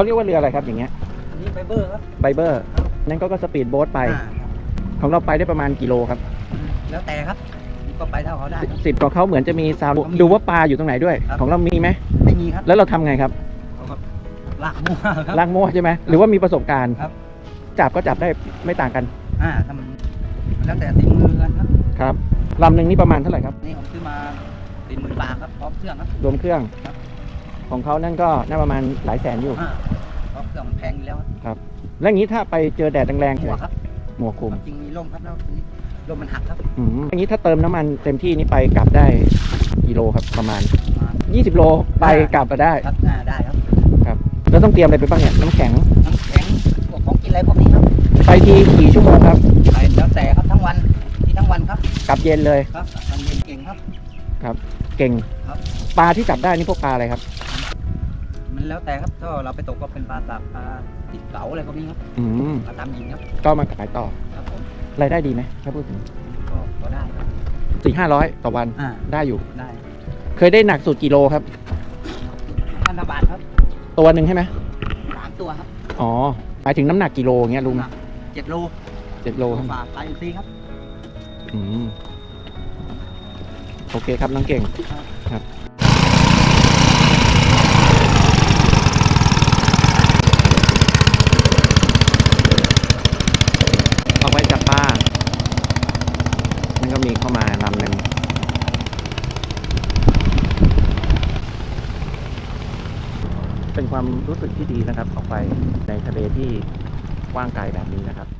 เขาเรียกว่าเรืออะไรครับอย่างเงี้ยอันนี้ไฟเบอร์ครับ ไบเบอร์ นั่นก็ก็สปีดโบ๊ทไป อ่าของเราไปได้ประมาณกิโลครับแล้วแต่ครับก็ไปเท่าเขาได้ครับสิบกว่าเขาเหมือนจะมีซาวด์เขามีดูว่าปลาอยู่ตรงไหนด้วย ครับ ของเรามีไหมไม่มีครับแล้วเราทำไงครับเขาก็ลากมั่วครับล่างโม่ใช่ไหมหรือว่ามีประสบการณ์ครับ จับก็จับได้ไม่ต่างกันอ่าทำแล้วแต่สีมือกันครับครับลำหนึ่งนี่ประมาณเท่าไหร่ครับ นี่ผมซื้อมาสี่หมื่นบาทครับพร้อมเครื่องครับ รวมเครื่อง ครับ ของเขานั่นก็น่าประมาณหลายแสนอยู่ อ่า พร้อมเครื่องมันแพงอยู่แล้วครับแล้วอย่างนี้ถ้าไปเจอแดดแรงๆหัวครับหมวกคลุมจริงมีร่มครับแล้วทีนี้ร่มมันหักครับอืมอย่างนี้ถ้าเติมน้ำมันเต็มที่นี่ไปกลับได้กิโลครับประมาณ มา20 โลไปกลับมาได้ ครับอ่าได้ครับแล้วต้องเตรียมอะไรไปบ้างเนี่ยน้ำแข็งน้ำแข็งพวกของกินอะไรพวกนี้ครับไปทีกี่ชั่วโมงครับ ไปแล้วแต่ครับทั้งวันที่ทั้งวันครับกลับเย็นเลยครับตอนเย็นเก่งครับ เก่งครับ ปลาที่จับได้นี่พวกปลาอะไรครับ มันแล้วแต่ครับถ้าเราไปตกก็เป็นปลาสับปลาติดเก๋าอะไรพวกนี้ครับอืมปลาตามยิงครับก็มาขายต่อครับผมรายได้ดีไหมถ้าพูดถึงก็ก็ได้ครับสี่ห้าร้อยต่อวันอ่าได้อยู่ ได้เคยได้หนักสุดกิโลครับ พันธบาทครับตัวหนึ่งใช่ไหมสามตัวครับอ๋อหมายถึงน้ำหนักกิโลอย่างเงี้ยลุงหนักเจ็ดโลเจ็ดโลครับฝากปลาอินทรีย์ครับ อืมโอเคครับน้องเก่งครับ เอาไว้จับปลานั่นก็มีเข้ามาลำหนึ่ง เป็นความรู้สึกที่ดีนะครับออกไปในทะเลที่กว้างไกลแบบนี้นะครับ